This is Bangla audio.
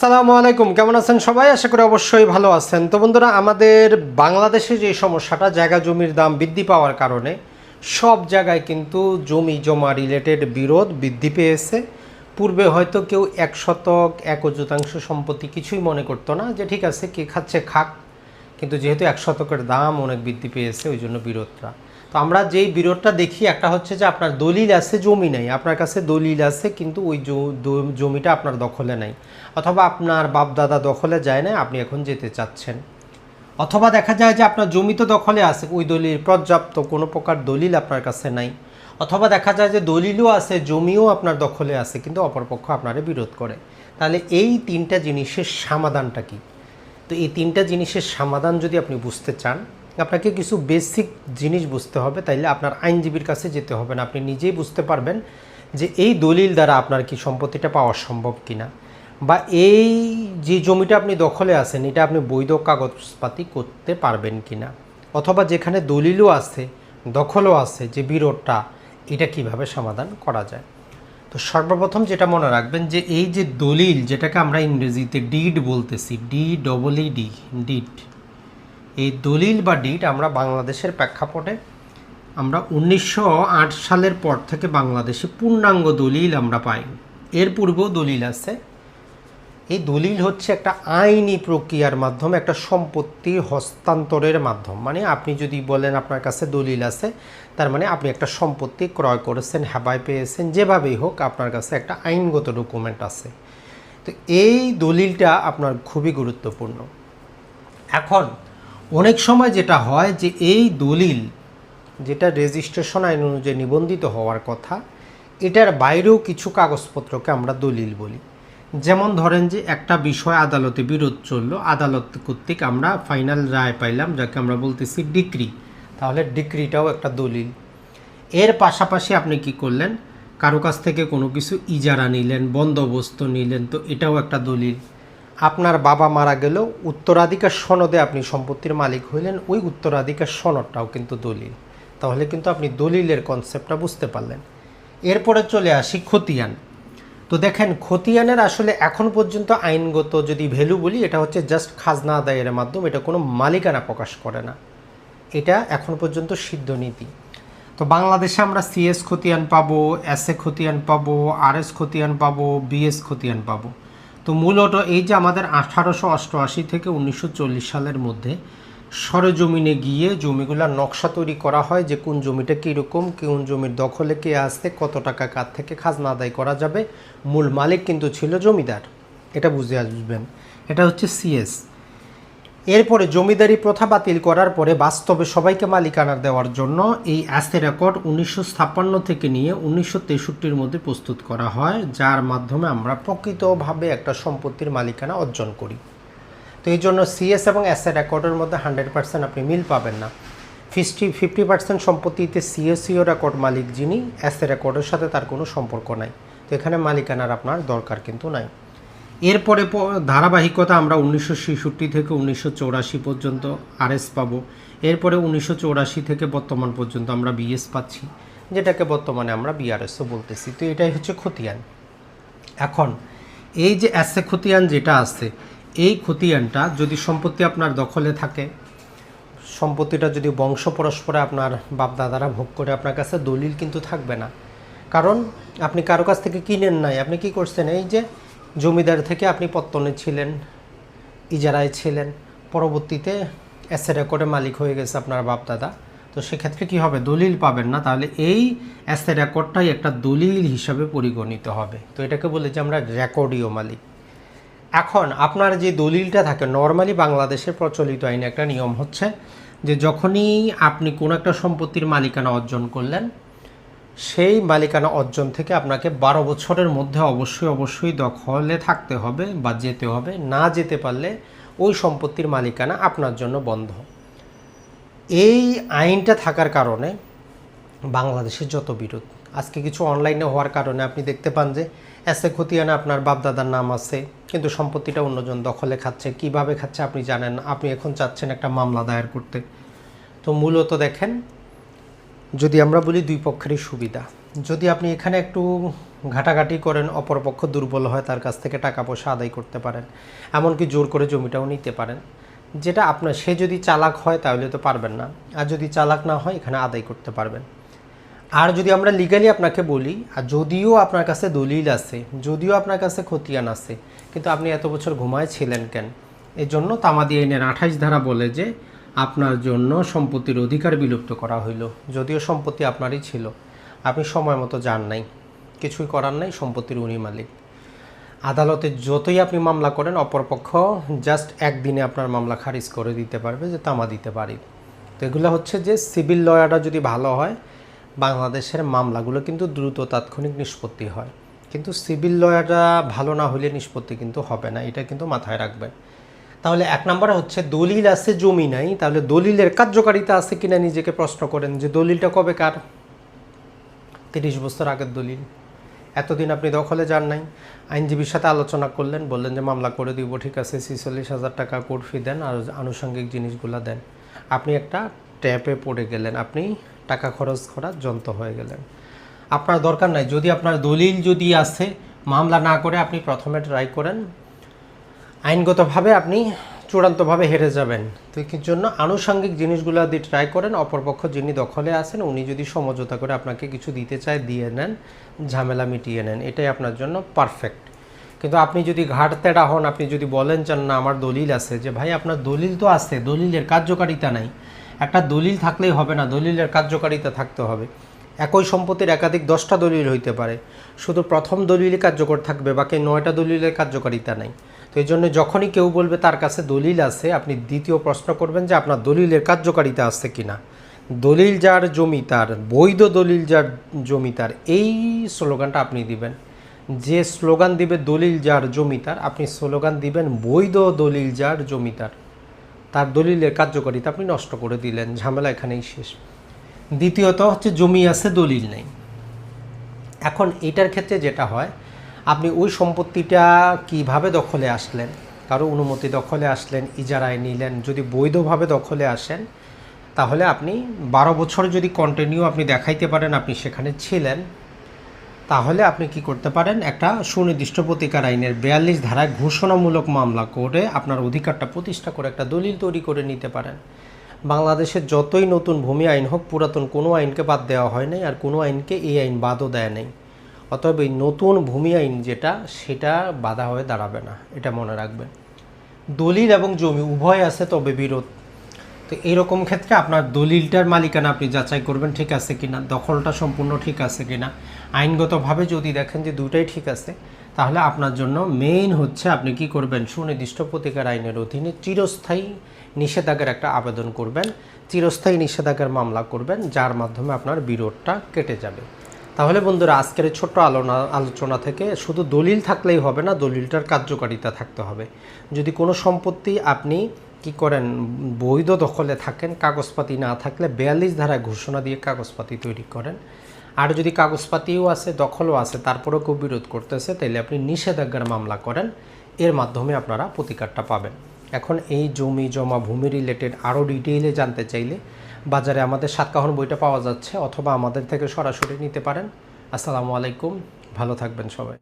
সালামু আলাইকুম। কেমন আছেন সবাই? আশা করি অবশ্যই ভালো আছেন। তো বন্ধুরা, আমাদের বাংলাদেশে যে সমস্যাটা, জায়গা জমির দাম বৃদ্ধি পাওয়ার কারণে সব জায়গায় কিন্তু জমি জমা রিলেটেড বিরোধ বৃদ্ধি পেয়েছে। পূর্বে হয়তো কেউ এক শতক, এক অযুতাংশ সম্পত্তি কিছুই মনে করতো না যে, ঠিক আছে, কে খাচ্ছে, খাক। কিন্তু যেহেতু এক শতকের দাম অনেক বৃদ্ধি পেয়েছে, ওই জন্য বিরোধটা। তো আমরা যেই বিরোধটা দেখি, একটা হচ্ছে যে আপনার দলিল আছে, জমি নেই। আপনার কাছে দলিল আছে, কিন্তু ওই জমিটা আপনার দখলে নাই। অথবা আপনার বাপ দাদা দখলে যায় না আপনি এখন যেতে চাচ্ছেন। অথবা দেখা যায় যে আপনার জমি তো দখলে আছে, ওই দলিল, পর্যাপ্ত কোনো প্রকার দলিল আপনার কাছে নাই। অথবা দেখা যায় যে দলিলও আছে, জমিও আপনার দখলে আছে, কিন্তু অপরপক্ষ আপনারে বিরোধ করে। তাহলে এই তিনটা জিনিসের সমাধানটা কি? তো এই তিনটা জিনিসের সমাধান যদি আপনি বুঝতে চান আপনাকে কিছু বেসিক জিনিস বুঝতে হবে, তাইলে আপনার আইনজীবীর কাছে যেতে হবে না। আপনি নিজেই বুঝতে পারবেন যে এই দলিল দ্বারা আপনার কি সম্পত্তিটা পাওয়া সম্ভব কিনা। বা এই যে জমিটা আপনি দখলে আছেন, এটা আপনি বৈধ কাগজপাতি করতে পারবেন কিনা? অথবা যেখানে দলিলও আছে, দখলও আছে যে বিরোধটা, এটা কীভাবে সমাধান করা যায়? তো সর্বপ্রথম যেটা মনে রাখবেন যে এই যে দলিল, যেটাকে আমরা ইংরেজিতে ডিড বলতেছি D double E D deed এই দলিল বা ডিট আমরা বাংলাদেশের প্রেক্ষাপটে আমরা উনিশশো আট সালের পর থেকে বাংলাদেশে পূর্ণাঙ্গ দলিল আমরা পাই। এর পূর্বেও দলিল আছে। এই দলিল হচ্ছে একটা আইনি প্রক্রিয়ার মাধ্যমে একটা সম্পত্তি হস্তান্তরের মাধ্যম। মানে আপনি যদি বলেন আপনার কাছে দলিল আছে, তার মানে আপনি একটা সম্পত্তি ক্রয় করেছেন হেবায় পেয়েছেন, যেভাবেই হোক আপনার কাছে একটা আইনগত ডকুমেন্ট আছে। তো এই দলিলটা আপনার খুবই গুরুত্বপূর্ণ। এখন অনেক সময় যেটা হয় যে এই দলিল যেটা রেজিস্ট্রেশন আইন অনুযায়ী নিবন্ধিত হওয়ার কথা, এটার বাইরেও কিছু কাগজপত্রকে আমরা দলিল বলি। যেমন ধরেন যে একটা বিষয় আদালতে বিরোধ চলল, আদালত কর্তৃক আমরা ফাইনাল রায় পাইলাম, যাকে আমরা বলতেছি ডিক্রি তাহলে ডিক্রিটাও একটা দলিল। এর পাশাপাশি আপনি কি করলেন? কারও কাছ থেকে কোনো কিছু ইজারা নিলেন, বন্দোবস্ত নিলেন, তো এটাও একটা দলিল। আপনার বাবা মারা গেলেও উত্তরাধিকার সনদে আপনি সম্পত্তির মালিক হইলেন, ওই উত্তরাধিকার সনদটাও কিন্তু দলিল। তাহলে কিন্তু আপনি দলিলের কনসেপ্টটা বুঝতে পারলেন। এরপরে চলে আসি খতিয়ান। তো দেখেন, খতিয়ানের আসলে এখন পর্যন্ত আইনগত যদি ভ্যালু বলি, এটা হচ্ছে জাস্ট খাজনা আদায়ের মাধ্যমে, এটা কোনো মালিকানা প্রকাশ করে না। এটা এখন পর্যন্ত সিদ্ধ নীতি। তো বাংলাদেশে আমরা সিএস খতিয়ান পাবো এস এ খতিয়ান পাবো আর এস খতিয়ান পাবো বিএস খতিয়ান পাবো। তো মূলত এই যে আমাদের আঠারোশো অষ্টআশি থেকে উনিশশো চল্লিশ সালের মধ্যে সরজমিনে গিয়ে জমিগুলার নকশা তৈরি করা হয় যে কোন জমিটা কীরকম, কোন জমির দখলে কে আসতে কত টাকা কার থেকে খাজনা আদায় করা যাবে, মূল মালিক কিন্তু ছিল জমিদার। এটা বুঝে আসবেন। এটা হচ্ছে সিএস এরপরে জমিদারি প্রথা বাতিল করার পরে বাস্তবে সবাইকে মালিকানা দেওয়ার জন্য এই অ্যাসে রেকর্ড উনিশশো ছাপ্পান্ন থেকে নিয়ে উনিশশো তেষট্টির মধ্যে প্রস্তুত করা হয়, যার মাধ্যমে আমরা প্রকৃতভাবে একটা সম্পত্তির মালিকানা অর্জন করি। তো এই জন্য সিএস এবং অ্যাসে রেকর্ডের মধ্যে হান্ড্রেড পার্সেন্ট আপনি মিল পাবেন না। ফিফটি ফিফটি পার্সেন্ট সম্পত্তিতে সিএসিও রেকর্ড মালিক যিনি অ্যাসে রেকর্ডের সাথে তার কোনো সম্পর্ক নাই। তো এখানে মালিকানার আপনার দরকার কিন্তু নাই। এরপরে ধারাবাহিকতা আমরা উনিশশো ছেষট্টি থেকে উনিশশো পর্যন্ত আরএস পাবো। এরপরে উনিশশো থেকে বর্তমান পর্যন্ত আমরা বিএস পাচ্ছি, যেটাকে বর্তমানে আমরা বিআরএসও বলতেছি। তো এটাই হচ্ছে খতিয়ান। এখন, এই যে অ্যাসে খতিয়ান যেটা আছে, এই খতিয়ানটা যদি সম্পত্তি আপনার দখলে থাকে, সম্পত্তিটা যদি বংশ পরস্পরে আপনার বাপ দাদারা ভোগ করে আপনার কাছে, দলিল কিন্তু থাকবে না। কারণ আপনি কারও কাছ থেকে কিনেন নাই, আপনি কি করছেন? এই যে জমিদার থেকে আপনি পত্তনে ছিলেন, ইজারায় ছিলেন, পরবর্তীতে এসে রেকর্ডে মালিক হয়ে গেছে আপনার বাপ দাদা তো সেক্ষেত্রে কি হবে? দলিল পাবেন না, তাহলে এই এসে রেকর্ডটাই একটা দলিল হিসাবে পরিগণিত হবে। তো এটাকে বলে যে আমরা রেকর্ডীয় মালিক। এখন আপনার যে দলিলটা থাকে নর্মালি বাংলাদেশের প্রচলিত আইনে একটা নিয়ম হচ্ছে যে যখনই আপনি কোনো একটা সম্পত্তির মালিকানা অর্জন করলেন সেই মালিকানা অর্জন থেকে আপনাকে বারো বছরের মধ্যে অবশ্যই অবশ্যই দখলে থাকতে হবে বা যেতে হবে। না যেতে পারলে ওই সম্পত্তির মালিকানা আপনার জন্য বন্ধ। এই আইনটা থাকার কারণে বাংলাদেশের যত বিরোধ, আজকে কিছু অনলাইনে হওয়ার কারণে আপনি দেখতে পান যে এসে খতিয়ানে আপনার বাপদাদার নাম আছে, কিন্তু সম্পত্তিটা অন্যজন দখলে খাচ্ছে, কীভাবে খাচ্ছে আপনি জানেন আপনি এখন চাচ্ছেন একটা মামলা দায়ের করতে। তো মূলত দেখেন যদি আমরা বলি দুই পক্ষেরই সুবিধা। যদি আপনি এখানে একটু ঘাটাঘাটি করেন, অপরপক্ষ দুর্বল হয়, তার কাছ থেকে টাকা পয়সা আদায় করতে পারেন, এমনকি জোর করে জমিটাও নিতে পারেন, যেটা আপনার, সে যদি চালাক হয় তাহলে তো পারবেন না, আর যদি চালাক না হয় এখানে আদায় করতে পারবেন। আর যদি আমরা লিগালি আপনাকে বলি, আর যদিও আপনার কাছে দলিল আছে, যদিও আপনার কাছে খতিয়ান আছে, কিন্তু আপনি এত বছর ঘুমায় ছিলেন কেন? এর জন্য তামাদি আইনের আঠাইশ ধারা বলে যে আপনার জন্য সম্পত্তির অধিকার বিলুপ্ত করা হইল। যদিও সম্পত্তি আপনারই ছিল। আপনি সময় মতো যান নাই। কিছুই করার নাই, সম্পত্তির উনি মালিক। আদালতে যতই আপনি মামলা করেন, অপরপক্ষ জাস্ট একদিনে আপনার মামলা খারিজ করে দিতে পারবে যে তামা দিতে পারি। তো এগুলো হচ্ছে যে সিভিল লয়ারটা যদি ভালো হয়, বাংলাদেশের মামলাগুলো কিন্তু দ্রুত তাৎক্ষণিক নিষ্পত্তি হয়। কিন্তু সিভিল লয়াররা ভালো না হলে নিষ্পত্তি কিন্তু হবে না। এটা কিন্তু মাথায় রাখবেন। তাহলে এক নম্বরে হচ্ছে দলিল আছে, জমি নাই, তাহলে দলিলের কার্যকারিতা আছে কিনা নিজেকে প্রশ্ন করেন যে দলিলটা কবে কার? তিরিশ বছর আগের দলিল। এতদিন আপনি দখলে যান নাই। আইনজীবীর সাথে আলোচনা করলেন, বললেন যে মামলা করে দিব, ঠিক আছে, ছিচল্লিশ হাজার টাকা কোর্ট ফি দেন আর আনুষঙ্গিক জিনিসগুলো দেন। আপনি একটা ট্যাপে পড়ে গেলেন, আপনি টাকা খরচ করার যন্ত্র হয়ে গেলেন। আপনার দরকার নাই। যদি আপনার দলিল যদি আছে, মামলা না করে আপনি প্রথমে ট্রাই করেন আইনগতভাবে আপনি চূড়ান্তভাবে হেরে যাবেন। তো কি জন্য আনুষঙ্গিক জিনিসগুলো দিয়ে ট্রাই করেন, অপরপক্ষ যিনি দখলে আছেন, উনি যদি সমঝোতা করে আপনাকে কিছু দিতে চায়, দিয়ে নেন, ঝামেলা মিটিয়ে নেন, এটাই আপনার জন্য পারফেক্ট কিন্তু আপনি যদি ঘাট তেড়া হন, আপনি যদি বলেন চান না, আমার দলিল আছে, যে, ভাই, আপনার দলিল তো আছে, দলিলের কার্যকারিতা নাই। একটা দলিল থাকলেই হবে না, দলিলের কার্যকারিতা থাকতে হবে। একই সম্পত্তির একাধিক দশটা দলিল হইতে পারে। শুধু প্রথম দলিলই কার্যকর থাকবে, বাকি নয়টা দলিলের কার্যকারিতা নাই। তো এই জন্য যখনই কেউ বলবে তার কাছে দলিল আছে, আপনি দ্বিতীয় প্রশ্ন করবেন যে আপনার দলিলের কার্যকারিতা আছে কিনা। দলিল যার জমি তার, বৈধ দলিল যার জমি তার, এই স্লোগানটা আপনি দিবেন। যে স্লোগান দিবে দলিল যার জমি তার, আপনি স্লোগান দিবেন বৈধ দলিল যার জমি তার। তার দলিলের কার্যকারিতা আপনি নষ্ট করে দিলেন, ঝামেলা এখানেই শেষ। দ্বিতীয়ত হচ্ছে জমি আছে, দলিল নেই। এখন এটার ক্ষেত্রে যেটা হয় আপনি ওই সম্পত্তিটা কীভাবে দখলে আসলেন? কারও অনুমতি দখলে আসলেন, ইজারায় নিলেন, যদি বৈধভাবে দখলে আসেন, তাহলে আপনি বারো বছর যদি কন্টিনিউ আপনি দেখাইতে পারেন আপনি সেখানে ছিলেন, তাহলে আপনি কি করতে পারেন? একটা সুনির্দিষ্ট প্রতিকার আইনের বিয়াল্লিশ ধারায় ঘোষণামূলক মামলা করে আপনার অধিকারটা প্রতিষ্ঠা করে একটা দলিল তৈরি করে নিতে পারেন। বাংলাদেশের যতই নতুন ভূমি আইন হোক, পুরাতন কোনো আইনকে বাদ দেওয়া হয় নাই, আর কোনো আইনকে এই আইন বাদও দেয় নেই। অতএব এই নতুন ভূমি আইন যেটা, সেটা বাধা হয়ে দাঁড়াবে না। এটা মনে রাখবেন। দলিল এবং জমি উভয় আছে তবে বিরোধ। তো এরকম ক্ষেত্রে আপনার দলিলটার মালিকানা আপনি যাচাই করবেন, ঠিক আছে কিনা, দখলটা সম্পূর্ণ ঠিক আছে কিনা। আইনগতভাবে যদি দেখেন যে দুটাই ঠিক আছে, তাহলে আপনার জন্য মেইন হচ্ছে আপনি কি করবেন, সুনির্দিষ্ট প্রতিকার আইনের অধীনে চিরস্থায়ী নিষেধাজ্ঞার একটা আবেদন করবেন। চিরস্থায়ী নিষেধাজ্ঞার মামলা করবেন, যার মাধ্যমে আপনার বিরোধটা কেটে যাবে। তাহলে বন্ধুরা, আজকের ছোট্ট আলোচনা আলোচনা থেকে শুধু দলিল থাকলেই হবে না, দলিলটার কার্যকারিতা থাকতে হবে। যদি কোনো সম্পত্তি আপনি কি করেন, বৈধ দখলে থাকেন, কাগজপাতি না থাকলে বিয়াল্লিশ ধারায় ঘোষণা দিয়ে কাগজপাতি তৈরি করেন। আর যদি কাগজপাতিও আছে, দখলও আছে, তারপরেও কেউ বিরোধ করতেছে তাহলে আপনি নিষেধাজ্ঞার মামলা করেন। এর মাধ্যমে আপনারা প্রতিকারটা পাবেন। এখন এই জমি, জমা, ভূমি রিলেটেড আরও ডিটেইলে জানতে চাইলে বাজারে আমাদের সাতকাহন বইটা পাওয়া যাচ্ছে, অথবা আমাদের থেকে সরাসরি নিতে পারেন। আসসালামু আলাইকুম, ভালো থাকবেন সবাই।